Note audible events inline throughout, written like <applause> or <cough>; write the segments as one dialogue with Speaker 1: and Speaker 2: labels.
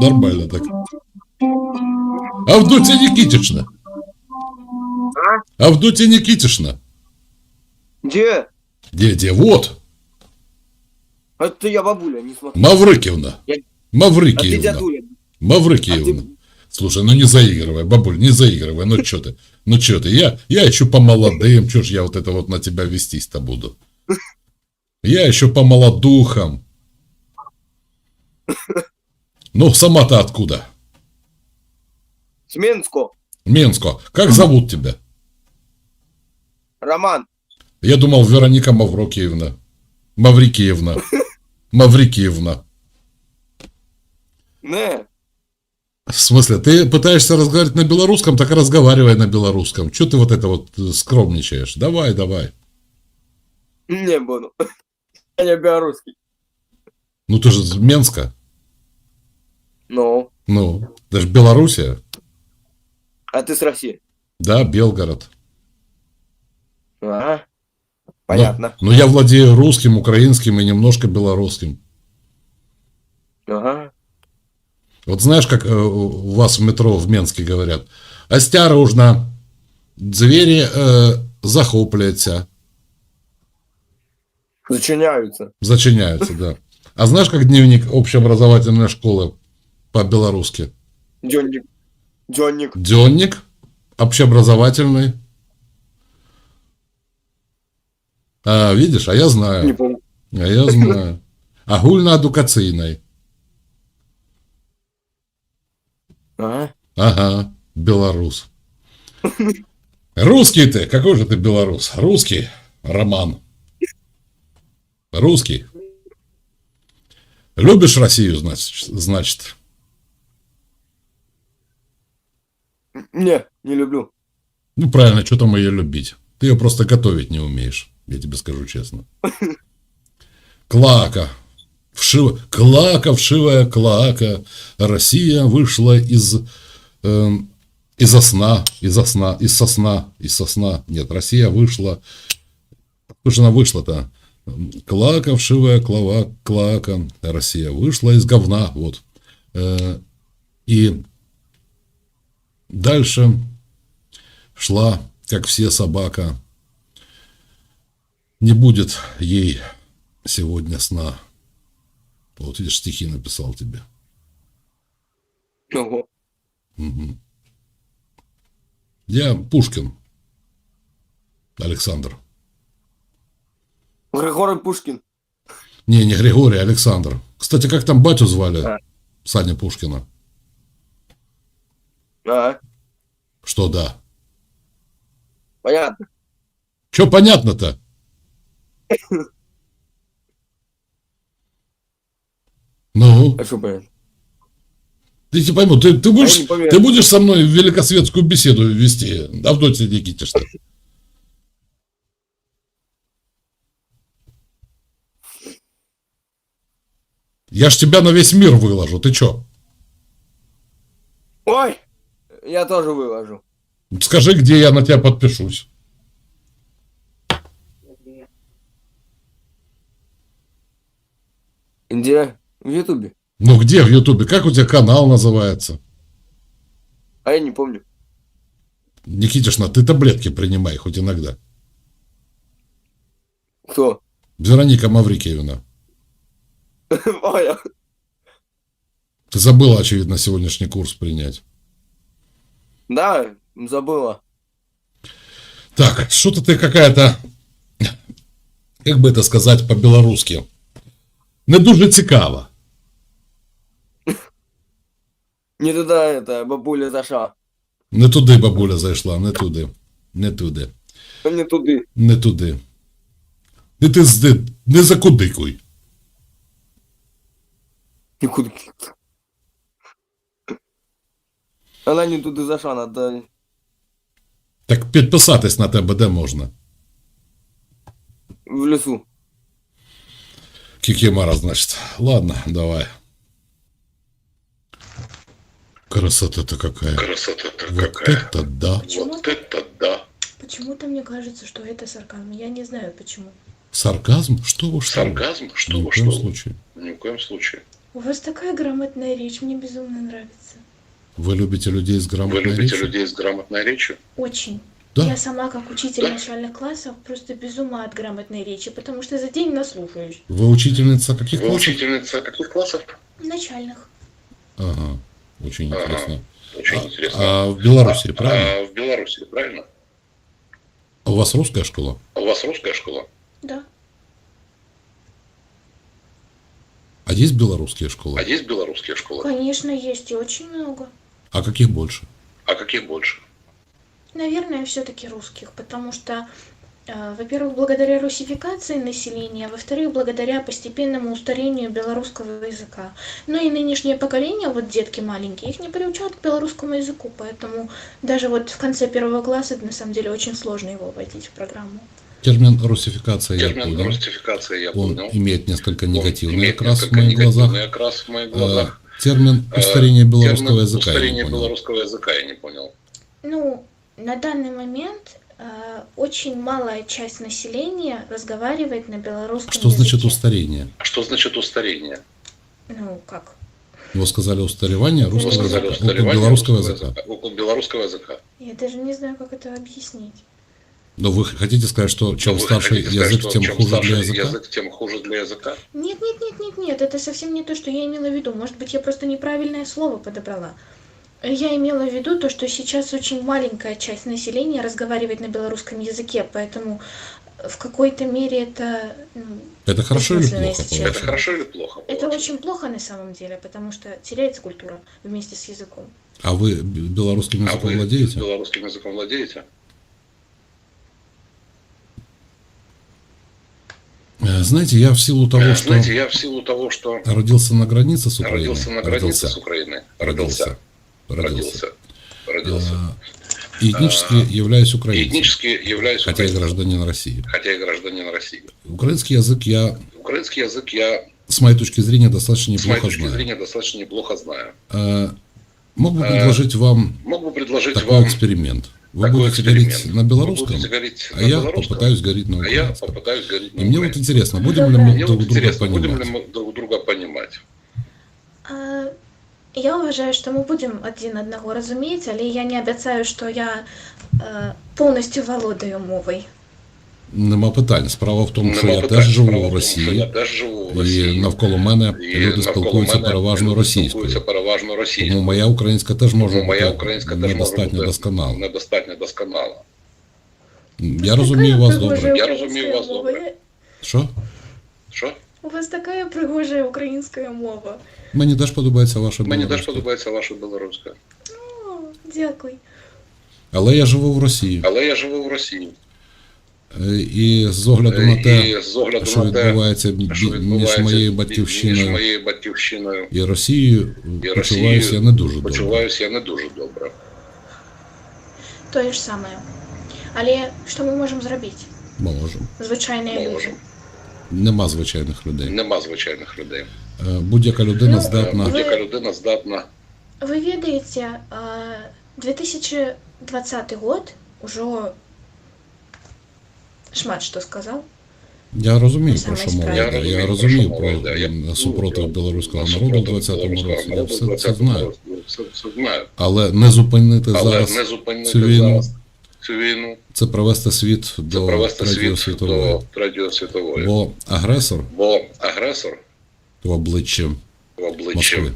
Speaker 1: нормально так. Авдотья Никитична. Авдотья Никитична.
Speaker 2: Где?
Speaker 1: Где, где? Вот.
Speaker 2: Это я бабуля, не смотрю.
Speaker 1: Маврыкиевна.
Speaker 2: Я- А ты
Speaker 1: Маврыкиевна.
Speaker 2: дядуля.
Speaker 1: Маврыкиевна.
Speaker 2: А ты-
Speaker 1: Слушай, ну не заигрывай, бабуль, не заигрывай. Ну что ты? Ну что ты? Я, я еще по молодым. Что ж я вот это вот на тебя вестись-то буду? <laughs> Я еще по молодухам. Ну, сама-то откуда?
Speaker 2: С Минска.
Speaker 1: Минско. Как зовут тебя?
Speaker 2: Роман.
Speaker 1: Я думал, Вероника Маврокиевна. Маврикиевна. <laughs> Маврикиевна.
Speaker 2: Не.
Speaker 1: В смысле, ты пытаешься разговаривать на белорусском, так и разговаривай на белорусском. Че ты вот это вот э, скромничаешь? Давай, давай.
Speaker 2: Не буду. <laughs> Я не белорусский.
Speaker 1: Ну ты же из Менска.
Speaker 2: Ну.
Speaker 1: Ну, даже Белоруссия.
Speaker 2: А ты с России?
Speaker 1: Да, Белгород.
Speaker 2: Ага. Понятно.
Speaker 1: Но, но я владею русским, украинским и немножко белорусским.
Speaker 2: Ага.
Speaker 1: Вот знаешь, как э, у вас в метро в Менске говорят? Осторожно, двери э, захопляются,
Speaker 2: Зачиняются.
Speaker 1: зачиняются, да. А знаешь, как дневник общеобразовательной школы по-белорусски?
Speaker 2: Дённик. Дённик.
Speaker 1: Дневник общеобразовательный. А, видишь, а я
Speaker 2: Не
Speaker 1: знаю.
Speaker 2: помню.
Speaker 1: А я знаю. <laughs> Агульно-адукаційний.
Speaker 2: Ага.
Speaker 1: Ага, белорус. Русский ты, какой же ты белорус? Русский, Роман. Русский. Любишь Россию, значит? значит?
Speaker 2: Не, не люблю.
Speaker 1: Ну, правильно, что там ее любить? Ты ее просто готовить не умеешь, я тебе скажу честно. <laughs> Клака. Вшив... Клака, вшивая клака. Россия вышла из... эм, из сна, из сна, из сосна, из сосна. Нет, Россия вышла... Что же она вышла-то? Клака, вшивая клава, клака. Россия вышла из говна. Вот. Э, И дальше шла, как все, собака. Не будет ей сегодня сна. Вот видишь, стихи написал тебе.
Speaker 2: Ого.
Speaker 1: Мгм. Я Пушкин. Александр.
Speaker 2: Григорий Пушкин.
Speaker 1: Не, не Григорий, а Александр. Кстати, как там батю звали?
Speaker 2: А.
Speaker 1: Саня Пушкина.
Speaker 2: Ага.
Speaker 1: Что да?
Speaker 2: Понятно.
Speaker 1: Че понятно-то? Ну,
Speaker 2: А что понятно?
Speaker 1: ты не пойму, ты, ты, будешь,
Speaker 2: поверю.
Speaker 1: ты будешь со мной великосветскую беседу вести, Авдотья Никитишна? Я ж тебя на весь мир выложу, ты чё?
Speaker 2: Ой! Я тоже выложу.
Speaker 1: Скажи, где я на тебя подпишусь.
Speaker 2: Где? В Ютубе.
Speaker 1: Ну где в Ютубе? Как у тебя канал называется?
Speaker 2: А я не помню.
Speaker 1: Никитишна, ты таблетки принимай хоть иногда.
Speaker 2: Кто?
Speaker 1: Вероника Маврикиевна. <laughs> Ты забыла, очевидно, сегодняшний курс принять.
Speaker 2: Да, забыла.
Speaker 1: Так, что-то ты какая-то, как бы это сказать по-белорусски, не дуже цікава.
Speaker 2: Не туда это, бабуля зашла.
Speaker 1: Не туди бабуля зайшла, не туди. Не туди.
Speaker 2: Не туди.
Speaker 1: Не туди. Не ти зди, не закудикуй.
Speaker 2: Нікуди. Вона не туди зайшла, надо...
Speaker 1: Так підписатись на тебе де можна?
Speaker 2: В лесу.
Speaker 1: Кікімара, значить. Ладно, давай. Красота-то какая.
Speaker 3: Красота-то
Speaker 1: Вот
Speaker 3: какая.
Speaker 1: это да.
Speaker 3: Вот это да.
Speaker 4: Почему-то мне кажется, что это сарказм. Я не знаю почему.
Speaker 1: Сарказм? Что вы что? вы?
Speaker 3: Сарказм?
Speaker 1: Ни
Speaker 3: Что
Speaker 1: в
Speaker 3: вы,
Speaker 1: коем
Speaker 3: что вы?
Speaker 1: случае.
Speaker 3: Ни в коем случае.
Speaker 4: У вас такая грамотная речь, мне безумно нравится.
Speaker 1: Вы любите людей с
Speaker 3: Вы
Speaker 1: грамотной
Speaker 3: любите
Speaker 1: речью?
Speaker 3: людей с грамотной речью?
Speaker 4: Очень.
Speaker 1: Да.
Speaker 4: Я сама, как учитель
Speaker 3: Да.
Speaker 4: начальных классов, просто без ума от грамотной речи, потому что за день наслушаюсь.
Speaker 1: Вы учительница каких
Speaker 3: Вы
Speaker 1: классов?
Speaker 3: учительница каких классов?
Speaker 4: Начальных.
Speaker 1: Ага, очень
Speaker 3: Ага.
Speaker 1: интересно.
Speaker 3: Очень
Speaker 1: А-
Speaker 3: интересно.
Speaker 1: А в Беларуси,
Speaker 3: А-
Speaker 1: правильно?
Speaker 3: а в Беларуси, правильно?
Speaker 1: А у вас русская школа?
Speaker 3: А у вас русская школа?
Speaker 4: Да.
Speaker 1: А есть белорусские
Speaker 3: А
Speaker 1: школы?
Speaker 3: есть белорусские школы?
Speaker 4: Конечно, есть и очень много.
Speaker 1: А каких больше?
Speaker 3: А каких больше?
Speaker 4: Наверное, все-таки русских, потому что, э, во-первых, благодаря русификации населения, во-вторых, благодаря постепенному устарению белорусского языка. Ну и нынешнее поколение, вот детки маленькие, их не приучают к белорусскому языку, поэтому даже вот в конце первого класса на самом деле очень сложно его вводить в программу.
Speaker 1: Термин русификация я
Speaker 3: Термин
Speaker 1: понял.
Speaker 3: русификация я
Speaker 1: Он
Speaker 3: понял.
Speaker 1: имеет несколько
Speaker 3: Он
Speaker 1: негативный
Speaker 3: имеет
Speaker 1: окрас в моих глазах.
Speaker 3: негативный окрас в моих
Speaker 1: А,
Speaker 3: глазах.
Speaker 1: Термин
Speaker 3: Э,
Speaker 1: устарение белорусского
Speaker 3: термин
Speaker 1: языка я не
Speaker 3: Устарение
Speaker 1: понял.
Speaker 3: белорусского языка я не понял.
Speaker 4: Ну, на данный момент э, очень малая часть населения разговаривает на белорусском
Speaker 1: Что значит
Speaker 4: языке.
Speaker 1: устарение?
Speaker 3: А что значит устарение?
Speaker 4: Ну, как?
Speaker 1: Вы сказали устаревание русского
Speaker 3: сказали
Speaker 1: языка,
Speaker 3: устаревание
Speaker 1: около белорусского
Speaker 3: русского
Speaker 1: языка.
Speaker 3: Около белорусского языка.
Speaker 4: Я даже не знаю, как это объяснить.
Speaker 1: Но вы хотите сказать, что чем
Speaker 3: вы
Speaker 1: старше
Speaker 3: сказать,
Speaker 1: язык,
Speaker 3: что
Speaker 1: тем
Speaker 3: чем
Speaker 1: хуже для языка?
Speaker 3: язык, тем хуже для языка?
Speaker 4: Нет, нет, нет, нет, нет, это совсем не то, что я имела в виду. Может быть, я просто неправильное слово подобрала. Я имела в виду то, что сейчас очень маленькая часть населения разговаривает на белорусском языке, поэтому в какой-то мере это, ну,
Speaker 1: Это хорошо или плохо?
Speaker 3: Это хорошо или плохо?
Speaker 4: это очень плохо на самом деле, потому что теряется культура вместе с языком.
Speaker 1: А вы белорусским
Speaker 3: А
Speaker 1: языком
Speaker 3: вы
Speaker 1: владеете?
Speaker 3: белорусским языком владеете?
Speaker 1: Знаете, я в силу того, что
Speaker 3: Знаете, я в силу того, что
Speaker 1: родился на границе с Украиной,
Speaker 3: родился на границе с Украиной, родился,
Speaker 1: родился,
Speaker 3: родился, родился.
Speaker 1: а, и этнически являюсь
Speaker 3: И
Speaker 1: украинцем,
Speaker 3: этнически являюсь
Speaker 1: хотя и
Speaker 3: украинцем,
Speaker 1: гражданин России.
Speaker 3: хотя и гражданин России.
Speaker 1: Украинский язык я,
Speaker 3: Украинский язык я,
Speaker 1: с моей точки зрения, достаточно
Speaker 3: с моей
Speaker 1: неплохо
Speaker 3: точки
Speaker 1: знаю.
Speaker 3: зрения, достаточно неплохо знаю.
Speaker 1: Э, Мог бы
Speaker 3: Э,
Speaker 1: предложить вам
Speaker 3: Мог бы предложить
Speaker 1: такой
Speaker 3: вам
Speaker 1: эксперимент. Вы
Speaker 3: такой
Speaker 1: будете
Speaker 3: эксперимент.
Speaker 1: говорить на
Speaker 3: Вы
Speaker 1: белорусском,
Speaker 3: будете говорить
Speaker 1: а
Speaker 3: на
Speaker 1: я
Speaker 3: белорусском,
Speaker 1: попытаюсь говорить на
Speaker 3: а я
Speaker 1: украинском.
Speaker 3: попытаюсь говорить на
Speaker 1: И мне вот
Speaker 3: украинском.
Speaker 1: интересно, будем ли
Speaker 4: Доброе.
Speaker 1: мы
Speaker 3: Мне
Speaker 1: друг
Speaker 3: вот
Speaker 1: друга
Speaker 3: интересно, будем ли
Speaker 1: понимать?
Speaker 3: мы друг друга понимать?
Speaker 4: А, Я вважаю, що ми будемо один одного розуміти, але я не обіцяю, що я е, повністю володаю мовою.
Speaker 1: Нема питань. Справа в тому, що
Speaker 3: Нема
Speaker 1: я
Speaker 3: питань.
Speaker 1: теж живу
Speaker 3: Справа
Speaker 1: в
Speaker 3: тому, Я
Speaker 1: Росії,
Speaker 3: теж живу в
Speaker 1: і навколо мене
Speaker 3: І
Speaker 1: люди
Speaker 3: навколо
Speaker 1: спілкуються
Speaker 3: мене
Speaker 1: переважно російською.
Speaker 3: спілкуються переважно російською.
Speaker 1: Тому моя українська теж може
Speaker 3: Тому моя
Speaker 1: бути
Speaker 3: українська теж
Speaker 1: недостатньо досконала.
Speaker 3: недостатньо досконала.
Speaker 1: Я розумію вас добре.
Speaker 3: Я розумію вас добре.
Speaker 1: Що?
Speaker 3: Що?
Speaker 4: У вас така пригожа українська мова.
Speaker 1: Мені теж подобається ваша
Speaker 3: Мені теж подобається ваша білоруська.
Speaker 4: О, дякую.
Speaker 1: Але я живу в Росії.
Speaker 3: Але я живу в Росії.
Speaker 1: Е, І з огляду на те,
Speaker 3: І з огляду
Speaker 1: що
Speaker 3: на те,
Speaker 1: відбувається
Speaker 3: що
Speaker 1: між
Speaker 3: відбувається
Speaker 1: моєю
Speaker 3: між моєю батьківщиною
Speaker 1: і Росією,
Speaker 3: і
Speaker 1: почуваюся я
Speaker 3: Росією,
Speaker 1: не дуже добре.
Speaker 3: я не дуже добре.
Speaker 4: То ж саме. Але що ми можемо зробити?
Speaker 1: Можемо.
Speaker 4: Звичайні люди.
Speaker 3: Можемо.
Speaker 1: Нема звичайних людей.
Speaker 3: Нема звичайних людей.
Speaker 1: Е, Будь-яка людина
Speaker 4: Ну,
Speaker 1: здатна.
Speaker 4: ви-
Speaker 3: Будь-яка людина здатна.
Speaker 4: Ви ведаєте, а, 2020 год уже шмат що сказав.
Speaker 1: Я розумію, про що мова йде.
Speaker 3: Я
Speaker 1: Я
Speaker 3: розумію,
Speaker 1: розумію
Speaker 3: про
Speaker 1: супротив білоруського народу в
Speaker 3: супротив
Speaker 1: 20-му році. Я все це знаю. Але не зупинити
Speaker 3: Але
Speaker 1: зараз
Speaker 3: не зупинити
Speaker 1: цю війну
Speaker 3: зараз цю війну,
Speaker 1: це привести світ
Speaker 3: це
Speaker 1: до
Speaker 3: привести світ
Speaker 1: світової.
Speaker 3: до Третьої світової.
Speaker 1: Бо агресор
Speaker 3: Бо агресор
Speaker 1: в обличчі
Speaker 3: в обличчі
Speaker 1: Москви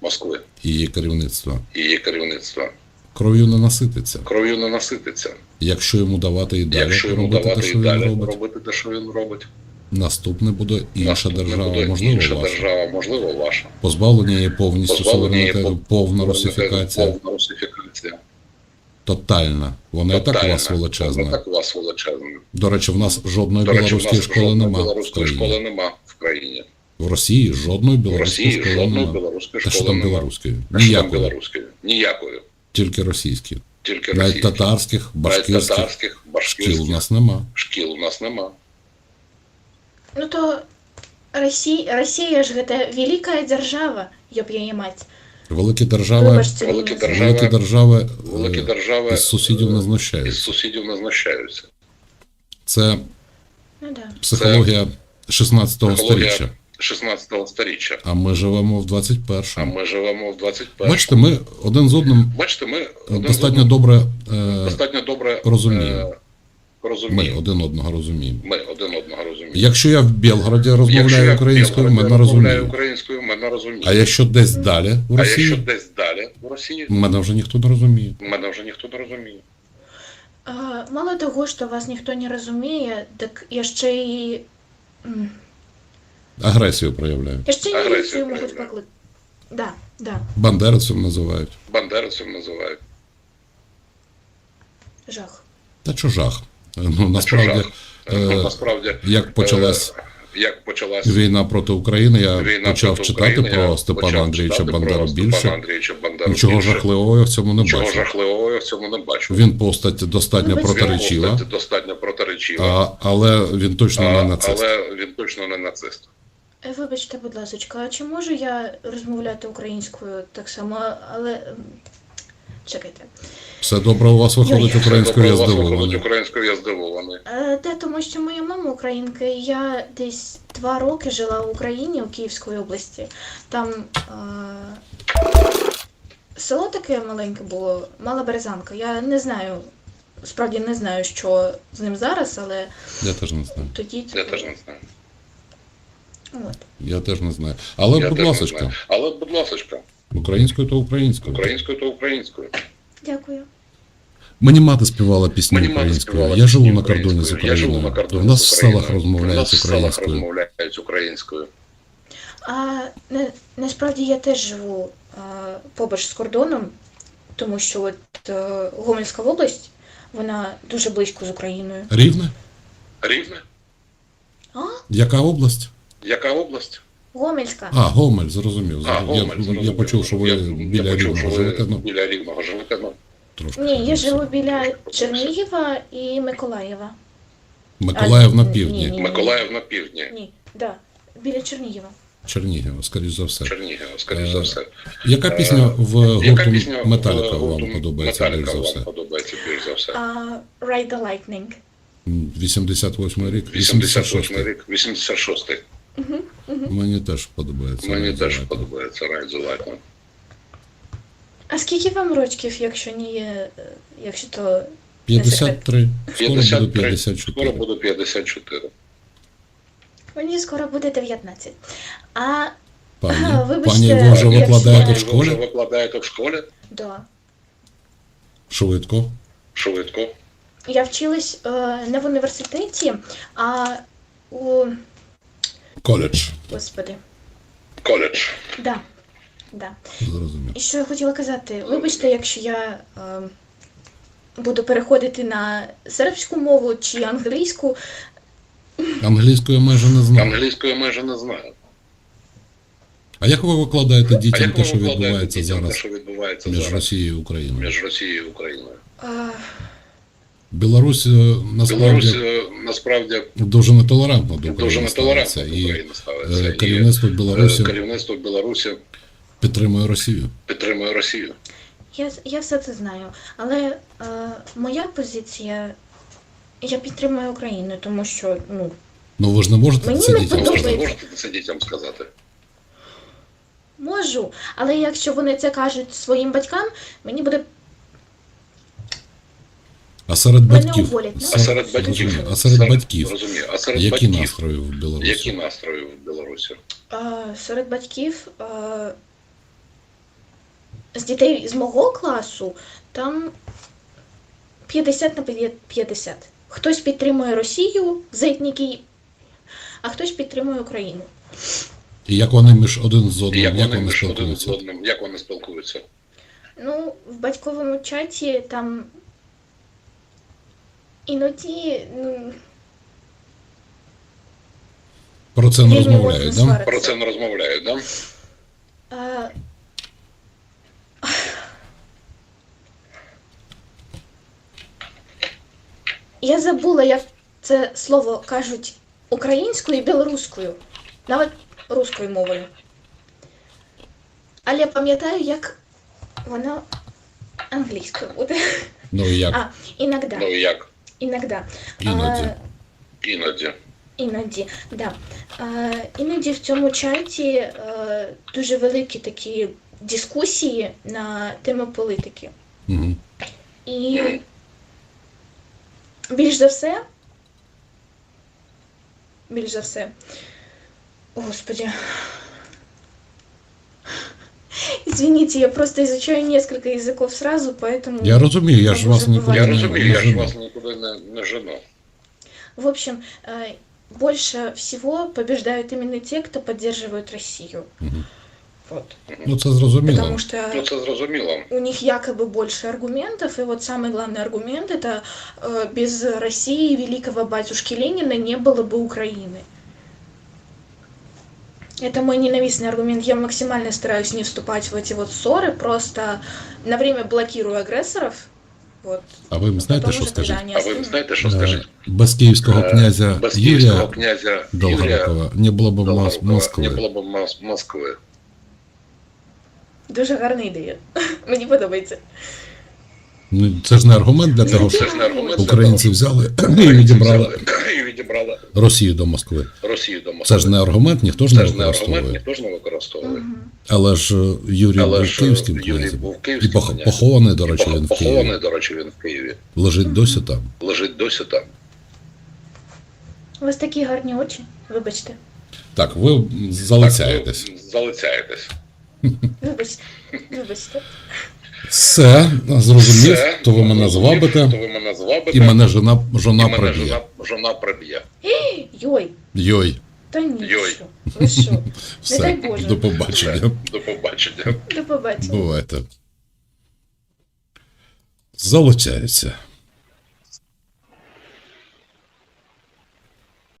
Speaker 3: Москви
Speaker 1: і її керівництва
Speaker 3: і її керівництва
Speaker 1: кров'ю не насититься,
Speaker 3: кров'ю не насититься.
Speaker 1: якщо йому давати і далі
Speaker 3: Якщо йому
Speaker 1: робити те,
Speaker 3: давати
Speaker 1: що
Speaker 3: і далі
Speaker 1: робить.
Speaker 3: робити те, що він робить,
Speaker 1: Наступне буде інша
Speaker 3: наступне
Speaker 1: держава,
Speaker 3: буде
Speaker 1: можливо,
Speaker 3: інша
Speaker 1: ваша.
Speaker 3: держава, можливо, ваша.
Speaker 1: Позбавлення її повністю
Speaker 3: Позбавлення
Speaker 1: суверенітету,
Speaker 3: пов-
Speaker 1: повна русифікація,
Speaker 3: Повна русифікація.
Speaker 1: тотальна. Вона і так у вас величезна.
Speaker 3: Вона так у вас величезна.
Speaker 1: До речі, в нас жодної білоруської школи нема в
Speaker 3: білоруської школи нема в країні.
Speaker 1: В Росії жодної білоруської школи нема. Та що там білоруської? Ніякої.
Speaker 3: білоруської? Ніякої.
Speaker 1: Тільки російські.
Speaker 3: Тільки
Speaker 1: Навіть
Speaker 3: російські.
Speaker 1: татарських,
Speaker 3: Навіть
Speaker 1: башкирських шкіл у нас нема.
Speaker 3: шкіл у нас нема.
Speaker 4: Ну то Росія, Росія ж гэта великая держава, ёб яе мать.
Speaker 1: Великі держави,
Speaker 4: Вибачте,
Speaker 3: Великі держави,
Speaker 1: великі держави
Speaker 3: великі
Speaker 1: е,
Speaker 3: держави
Speaker 1: із сусідів не
Speaker 3: із
Speaker 1: знущаються.
Speaker 3: сусідів не знущаються.
Speaker 1: Це
Speaker 4: Ну да.
Speaker 1: психологія 16
Speaker 3: Психологія
Speaker 1: століття.
Speaker 3: 16-го сторіччя.
Speaker 1: А ми живемо в
Speaker 3: А
Speaker 1: 21-му.
Speaker 3: ми живемо в 21-му.
Speaker 1: Бачите, ми один з одним
Speaker 3: Бачите, ми один з
Speaker 1: достатньо
Speaker 3: одним
Speaker 1: добре. е,
Speaker 3: достатньо добре
Speaker 1: розуміємо.
Speaker 3: е,
Speaker 1: Ми один одного розуміємо.
Speaker 3: Ми один одного розуміємо.
Speaker 1: Якщо я в Білгороді розмовляю
Speaker 3: я
Speaker 1: українською, мене розуміють.
Speaker 3: українською, мене розуміють.
Speaker 1: А якщо десь далі в
Speaker 3: А якщо
Speaker 1: Росії,
Speaker 3: десь далі в Росії,
Speaker 1: мене вже ніхто не розуміє.
Speaker 3: мене вже ніхто не розуміє.
Speaker 4: А, Мало того, що вас ніхто не розуміє, так я ще й.
Speaker 1: Агресію проявляють.
Speaker 4: Я ще
Speaker 3: Агресію
Speaker 4: можуть
Speaker 3: проявляють.
Speaker 4: покликати. Да, да,
Speaker 1: Бандерицем називають.
Speaker 3: Бандерицем називають.
Speaker 4: жах.
Speaker 1: Та чужах. Ну насправді,
Speaker 3: Чужак.
Speaker 1: е,
Speaker 3: Ну, насправді,
Speaker 1: як почалась
Speaker 3: е, як почалась
Speaker 1: війна проти України, я
Speaker 3: війна
Speaker 1: почав читати
Speaker 3: України,
Speaker 1: про Степана Андрійовича Бандеру більше.
Speaker 3: Бандеру
Speaker 1: Нічого
Speaker 3: більше.
Speaker 1: жахливого я в цьому не
Speaker 3: Нічого
Speaker 1: бачив.
Speaker 3: жахливого я в цьому не бачу.
Speaker 1: Він постать достатньо
Speaker 4: Ну,
Speaker 3: постать достатньо протиречива,
Speaker 1: а, але він точно не нацист.
Speaker 3: але він точно не нацист.
Speaker 4: Е, Вибачте, будь ласка, а чи можу я розмовляти українською так само, але. Чекайте.
Speaker 1: Все добре у вас виходить українською, я здивований.
Speaker 3: Українською я здивований.
Speaker 4: Те, тому що моя мама українка, і я десь два роки жила в Україні, у Київській області. Там е, село таке маленьке було, мала березанка. Я не знаю, справді не знаю, що з ним зараз, але
Speaker 1: Я теж не знаю.
Speaker 4: тоді
Speaker 3: Я теж не знаю.
Speaker 4: От.
Speaker 1: Я теж не знаю. Але,
Speaker 3: Я
Speaker 1: будь
Speaker 3: теж не
Speaker 1: ласка,
Speaker 3: знаю. Але, будь ласка,
Speaker 1: українською то українською.
Speaker 3: українською то українською.
Speaker 4: Дякую.
Speaker 1: Мені мати співала пісні
Speaker 3: Мені мати
Speaker 1: українською.
Speaker 3: співала
Speaker 1: Я живу
Speaker 3: пісні
Speaker 1: на кордоні з
Speaker 3: українською. Я живу на
Speaker 1: Україною.
Speaker 3: кордоні
Speaker 1: У нас
Speaker 3: з
Speaker 1: в селах розмовляють
Speaker 3: в селах
Speaker 1: українською.
Speaker 3: розмовляють українською.
Speaker 4: А не, насправді я теж живу а, побач з кордоном, тому що от е, Гомельська область, вона дуже близько з Україною.
Speaker 1: Рівне?
Speaker 3: Рівне?
Speaker 4: А?
Speaker 1: Яка область?
Speaker 3: Яка область?
Speaker 4: Гомельська.
Speaker 1: А, Гомель, зрозумів.
Speaker 3: А,
Speaker 1: я,
Speaker 3: Гомель,
Speaker 1: я
Speaker 3: зрозуміло.
Speaker 1: почув, що ви
Speaker 3: Я-
Speaker 1: біля
Speaker 3: я почув,
Speaker 1: Рівного
Speaker 3: ви
Speaker 1: живете. Ну,
Speaker 3: Біля Рівного живете, ну.
Speaker 1: трошки.
Speaker 4: Ні, я живу біля Чернігова і Миколаєва.
Speaker 1: Миколаїв на півдні.
Speaker 4: ні.
Speaker 3: Миколаїв на півдні.
Speaker 4: Ні, да, біля Чернігова.
Speaker 1: Чернігів, скоріш за все.
Speaker 3: Чернігів, скоріш
Speaker 1: Е,
Speaker 3: за все.
Speaker 1: Яка пісня в
Speaker 3: Яка
Speaker 1: гурту
Speaker 3: пісня
Speaker 1: Металіка вам подобається більш за все?
Speaker 3: подобається більш за все?
Speaker 4: А, Ride the Lightning.
Speaker 1: М, 88 рік,
Speaker 3: 86
Speaker 1: 86
Speaker 3: рік, 86-й.
Speaker 1: Мені теж подобається.
Speaker 3: Мені теж подобається the
Speaker 4: А скільки вам рочків, якщо ні, е, якщо то
Speaker 1: 53. Скоро буде
Speaker 3: 53.
Speaker 1: 54.
Speaker 3: Скоро буде 54.
Speaker 4: мені скоро буде 19. А
Speaker 1: Пані,
Speaker 4: Ага, вибачте,
Speaker 1: пані ви вже викладаєте в
Speaker 4: це-
Speaker 3: Ви вже викладаєте в школі?
Speaker 4: да.
Speaker 1: Швидко.
Speaker 3: Швидко.
Speaker 4: Я вчилась е, не в університеті, а у
Speaker 1: Коледж.
Speaker 4: господи.
Speaker 3: Коледж.
Speaker 4: Да. Да.
Speaker 1: Зрозумів.
Speaker 4: І що я хотіла казати? Вибачте, якщо я е, буду переходити на сербську мову чи англійську.
Speaker 1: Англійською майже не знаю.
Speaker 3: Англійської майже не знаю.
Speaker 1: А як ви викладаєте дітям те, що відбувається зараз між Росією і Україною?
Speaker 3: між Росією і Україною?
Speaker 4: Е,
Speaker 1: Білорусь е,
Speaker 3: Білорусь
Speaker 1: насправді
Speaker 3: е, насправді
Speaker 1: дуже нетолерантно до
Speaker 3: дуже
Speaker 1: України
Speaker 3: нетолерантно
Speaker 1: ставиться.
Speaker 3: до України
Speaker 1: е,
Speaker 3: ставиться. І
Speaker 1: керівництво
Speaker 3: е,
Speaker 1: Білорусі
Speaker 3: керівництво Білорусі
Speaker 1: підтримує Росію.
Speaker 3: підтримує Росію.
Speaker 4: я, я все це знаю. Але е, моя позиція. Я підтримую Україну, тому що ну
Speaker 1: Ну ви ж не можете
Speaker 4: Мені
Speaker 1: це
Speaker 4: не
Speaker 1: дітям
Speaker 3: Ви ж не
Speaker 1: сказати.
Speaker 4: подобається.
Speaker 3: можете це дітям сказати.
Speaker 4: можу. Але якщо вони це кажуть своїм батькам, мені буде
Speaker 1: А серед батьків,
Speaker 4: уволять, ну.
Speaker 3: А серед батьків,
Speaker 1: Розумію. а серед батьків,
Speaker 3: розумію, а серед
Speaker 1: які
Speaker 3: батьків,
Speaker 1: настрої в Білорусі?
Speaker 3: які настрої в Білорусі?
Speaker 4: серед батьків з дітей з мого класу там 50 на 50. Хтось підтримує Росію, зетніки, а хтось підтримує Україну.
Speaker 1: І як вони між один з
Speaker 3: І
Speaker 1: одним,
Speaker 3: як
Speaker 1: як
Speaker 3: вони
Speaker 1: вони
Speaker 3: між один з одним, як вони спілкуються?
Speaker 4: Ну, в батьковому чаті там іноді ну,
Speaker 1: Про це не розмовляють, да?
Speaker 3: Про це не розмовляють, да?
Speaker 4: Е, Я забула, як це слово кажуть українською і білоруською, навіть руською мовою. Але я пам'ятаю, як воно англійською буде.
Speaker 1: Ну і як?
Speaker 4: А, іногда.
Speaker 3: Ну і як?
Speaker 4: Іногда.
Speaker 1: Іноді.
Speaker 4: А,
Speaker 3: Іноді.
Speaker 4: Іноді, да. Е, іноді в цьому чаті е, дуже великі такі дискусії на тему політики.
Speaker 1: Угу.
Speaker 4: І більш за все, більш за все, господи. <laughs> Извините, я просто изучаю несколько языков сразу, поэтому...
Speaker 1: Я розумію, я ж вас нікуди
Speaker 3: Я
Speaker 1: не,
Speaker 3: розумію,
Speaker 1: не
Speaker 3: я ж
Speaker 1: жену.
Speaker 3: вас нікуди не, не жену.
Speaker 4: В общем, э, больше всего побеждают именно те, кто поддерживают Россию.
Speaker 1: Мгм.
Speaker 4: Вот.
Speaker 1: Ну це зрозуміло.
Speaker 4: Потому что
Speaker 3: Ну це зрозуміло.
Speaker 4: у них якобы больше аргументов, и вот самый главный аргумент это э, без России великого батюшки Ленина не было бы Украины. Это мой ненавистный аргумент. Я максимально стараюсь не вступать в эти вот ссоры, просто на время блокирую агрессоров. Вот.
Speaker 1: А ви знаєте,
Speaker 4: Потом
Speaker 1: що
Speaker 4: уже когда
Speaker 1: скажіть?
Speaker 4: они
Speaker 3: А ви
Speaker 4: остынут.
Speaker 3: знаєте, що
Speaker 1: Е,
Speaker 3: скажіть?
Speaker 1: Без київського
Speaker 3: Е,
Speaker 1: князя
Speaker 3: Без київського
Speaker 1: Юрія
Speaker 3: князя Юрія
Speaker 1: Долгорукова не було б Мос-
Speaker 3: Долгорукова не
Speaker 1: Москви.
Speaker 3: було б Мос- Москви.
Speaker 4: Дуже гарна ідея. <laughs> Мені подобається.
Speaker 1: Ну, це ж не аргумент для того,
Speaker 3: Це
Speaker 1: що
Speaker 3: ж не аргумент. для
Speaker 1: українці взяли і відібрали Росію до Москви.
Speaker 3: Росію до Москви.
Speaker 1: Це ж не аргумент, ніхто ж не використовує.
Speaker 3: не використовує.
Speaker 1: Але ж Юрій був київським князем. І похований, до речі, він в
Speaker 3: Похований,
Speaker 1: Києві.
Speaker 3: до речі, він в Києві.
Speaker 1: Лежить досі там.
Speaker 3: Лежить досі там.
Speaker 4: У вас такі гарні очі, вибачте.
Speaker 1: Так, ви залицяєтесь.
Speaker 3: Залицяєтесь.
Speaker 4: Вибачте. Вибачте.
Speaker 1: Все, зрозумів,
Speaker 3: Все,
Speaker 1: то ви мене звабите,
Speaker 3: То ви мене звабите.
Speaker 1: і мене жена,
Speaker 3: і
Speaker 1: жона
Speaker 3: мене
Speaker 1: приб'є.
Speaker 3: жона, жона приб'є. <gasps>
Speaker 4: Йой,
Speaker 1: Йой,
Speaker 4: та ні,
Speaker 3: Йой.
Speaker 4: що? Ви що? <laughs> Не
Speaker 1: все,
Speaker 4: дай Боже.
Speaker 1: до побачення.
Speaker 3: До побачення.
Speaker 4: До побачення.
Speaker 1: Бувайте. Залицяється.